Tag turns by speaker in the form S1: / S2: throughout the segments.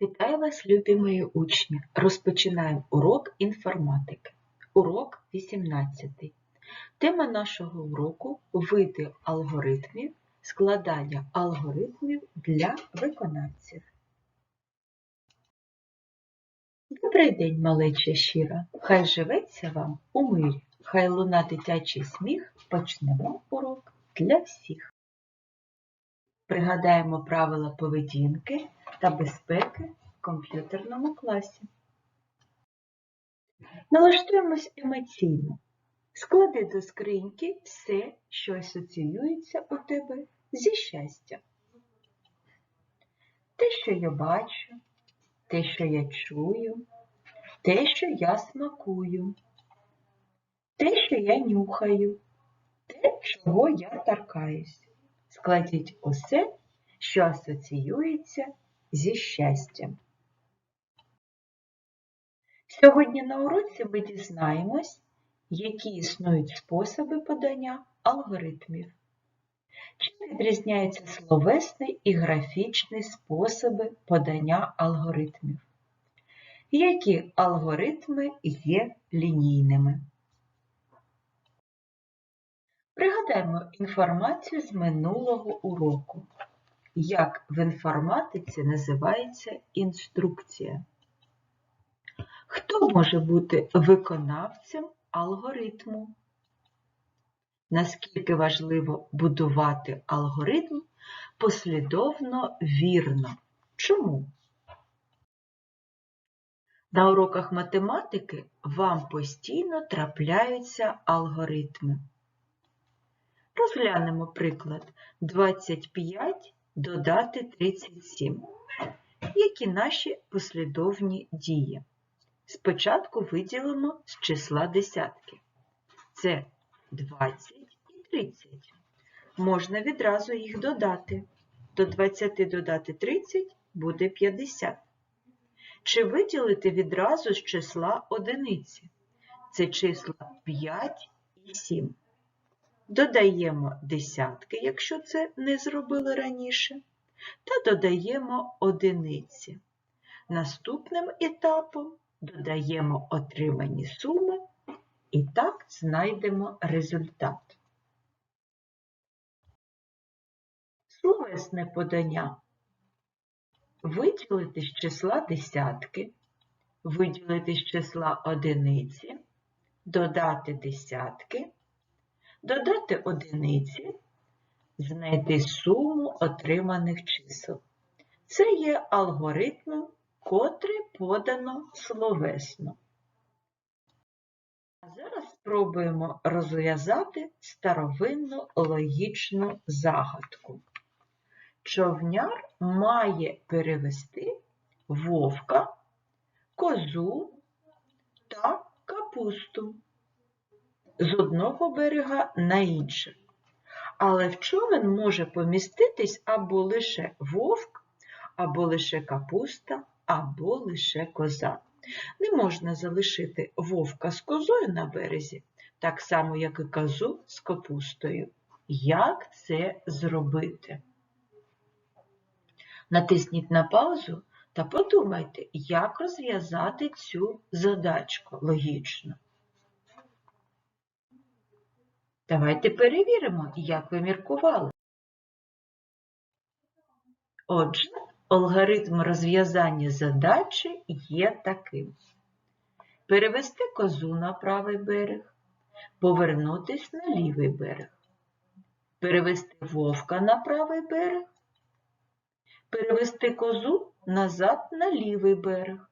S1: Вітаю вас, любі мої учні! Розпочинаємо урок інформатики. Урок 18. Тема нашого уроку види алгоритмів, складання алгоритмів для виконавців. Добрий день, малеча щира! Хай живеться вам у мирі, хай луна дитячий сміх, почнемо урок для всіх. Пригадаємо правила поведінки та безпеки в комп'ютерному класі. Налаштуємось емоційно. Склади до скриньки все, що асоціюється у тебе зі щастям. Те, що я бачу, те, що я чую, те, що я смакую, те, що я нюхаю, те, чого я торкаюсь. Складіть усе, що асоціюється зі щастям. Сьогодні на уроці ми дізнаємось, які існують способи подання алгоритмів. Чим відрізняються словесний і графічний способи подання алгоритмів? Які алгоритми є лінійними? Пригадаємо інформацію з минулого уроку. Як в інформатиці називається інструкція? Хто може бути виконавцем алгоритму? Наскільки важливо будувати алгоритм послідовно вірно? Чому? На уроках математики вам постійно трапляються алгоритми. Розглянемо приклад 25 додати 37. Які наші послідовні дії? Спочатку виділимо з числа десятки. Це 20 і 30. Можна відразу їх додати. До 20 додати 30 буде 50. Чи виділити відразу з числа одиниці? Це числа 5 і 7. Додаємо десятки, якщо це не зробили раніше, та додаємо одиниці. Наступним етапом додаємо отримані суми і так знайдемо результат. Словесне подання. Виділити з числа десятки, виділити з числа одиниці, додати десятки додати одиниці, знайти суму отриманих чисел. Це є алгоритм, котрий подано словесно. А зараз спробуємо розв'язати старовинну логічну загадку. Човняр має перевести вовка, козу та капусту з одного берега на інший. Але в човен може поміститись або лише вовк, або лише капуста, або лише коза. Не можна залишити вовка з козою на березі, так само, як і козу з капустою. Як це зробити? Натисніть на паузу та подумайте, як розв'язати цю задачку логічно. Давайте перевіримо, як ви міркували. Отже, алгоритм розв'язання задачі є таким. Перевести козу на правий берег, повернутись на лівий берег, перевести вовка на правий берег, перевести козу назад на лівий берег,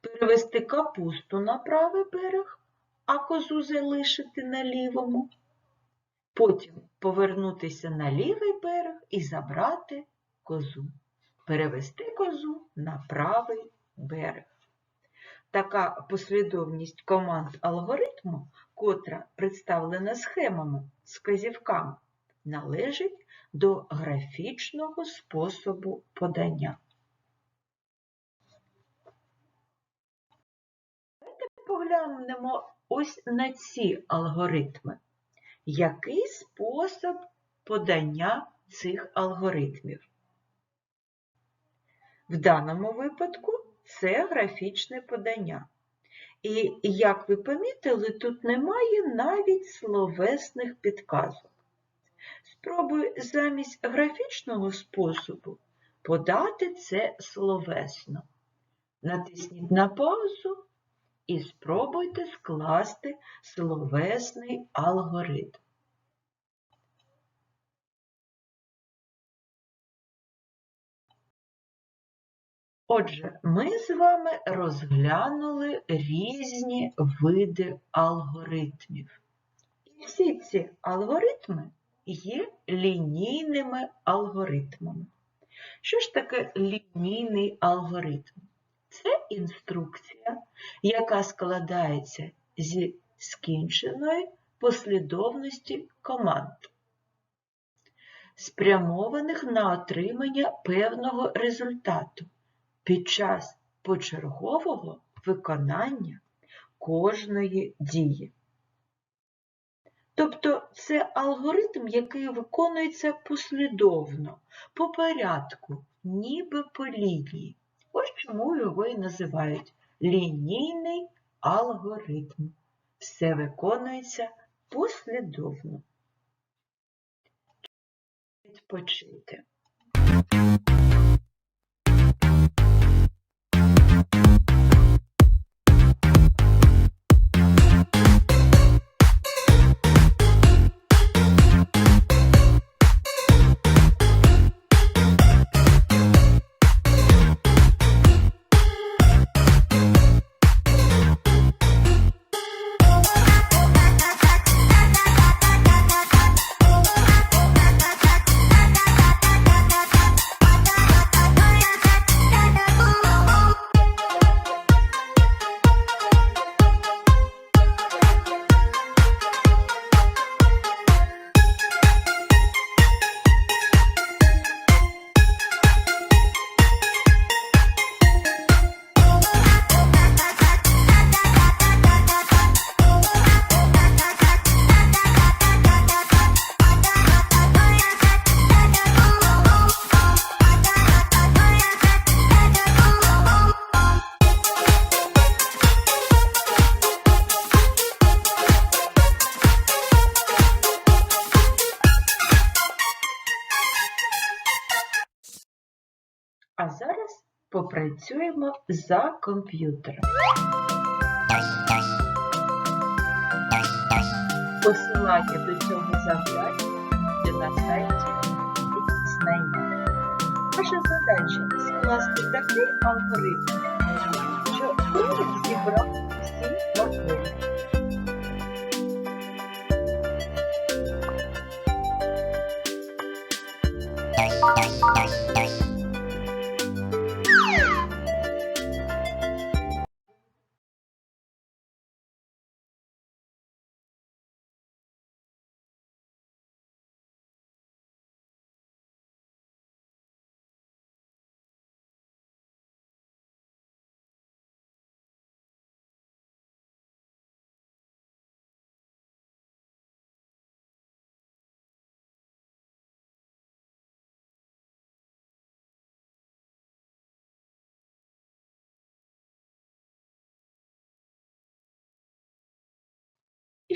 S1: перевести капусту на правий берег, а козу залишити на лівому. Потім повернутися на лівий берег і забрати козу. Перевести козу на правий берег. Така послідовність команд алгоритму, котра представлена схемами з вказівками, належить до графічного способу подання. Давайте поглянемо ось на ці алгоритми. Який спосіб подання цих алгоритмів? В даному випадку це графічне подання. І, як ви помітили, тут немає навіть словесних підказок. Спробуй замість графічного способу подати це словесно. Натисніть на паузу і спробуйте скласти словесний алгоритм. Отже, ми з вами розглянули різні види алгоритмів. І всі ці алгоритми є лінійними алгоритмами. Що ж таке лінійний алгоритм? Це інструкція, яка складається зі скінченої послідовності команд, спрямованих на отримання певного результату під час почергового виконання кожної дії. Тобто це алгоритм, який виконується послідовно, по порядку, ніби по лінії. Ось чому його і називають лінійний алгоритм. Все виконується послідовно. Відпочити. А зараз попрацюємо за комп'ютером. Посилання до цього завдання на сайті знання. Ваша задача скласти такий алгоритм, що ви зібрав всі можливості. І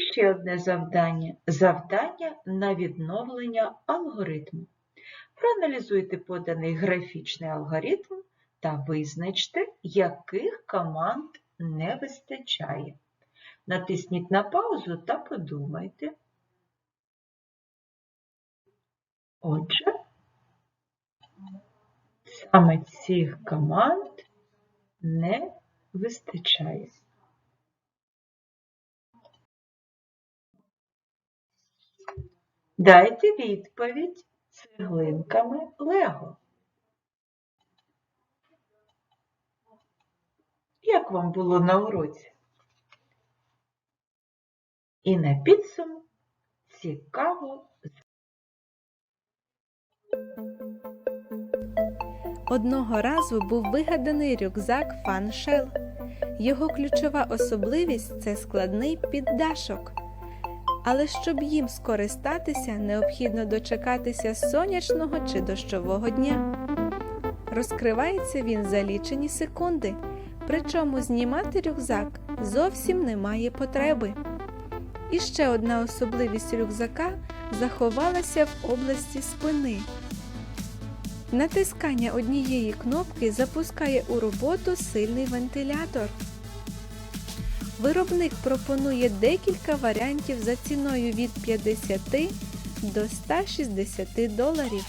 S1: ще одне завдання. Завдання на відновлення алгоритму. Проаналізуйте поданий графічний алгоритм та визначте, яких команд не вистачає. Натисніть на паузу та подумайте. Отже, саме цих команд не вистачає. Дайте відповідь цеглинками Лего. Як вам було на уроці? І на підсумок цікаво
S2: Одного разу був вигаданий рюкзак Фаншел. Його ключова особливість це складний піддашок. Але щоб їм скористатися, необхідно дочекатися сонячного чи дощового дня. Розкривається він за лічені секунди, причому знімати рюкзак зовсім немає потреби. І ще одна особливість рюкзака заховалася в області спини. Натискання однієї кнопки запускає у роботу сильний вентилятор. Виробник пропонує декілька варіантів за ціною від 50 до 160 доларів.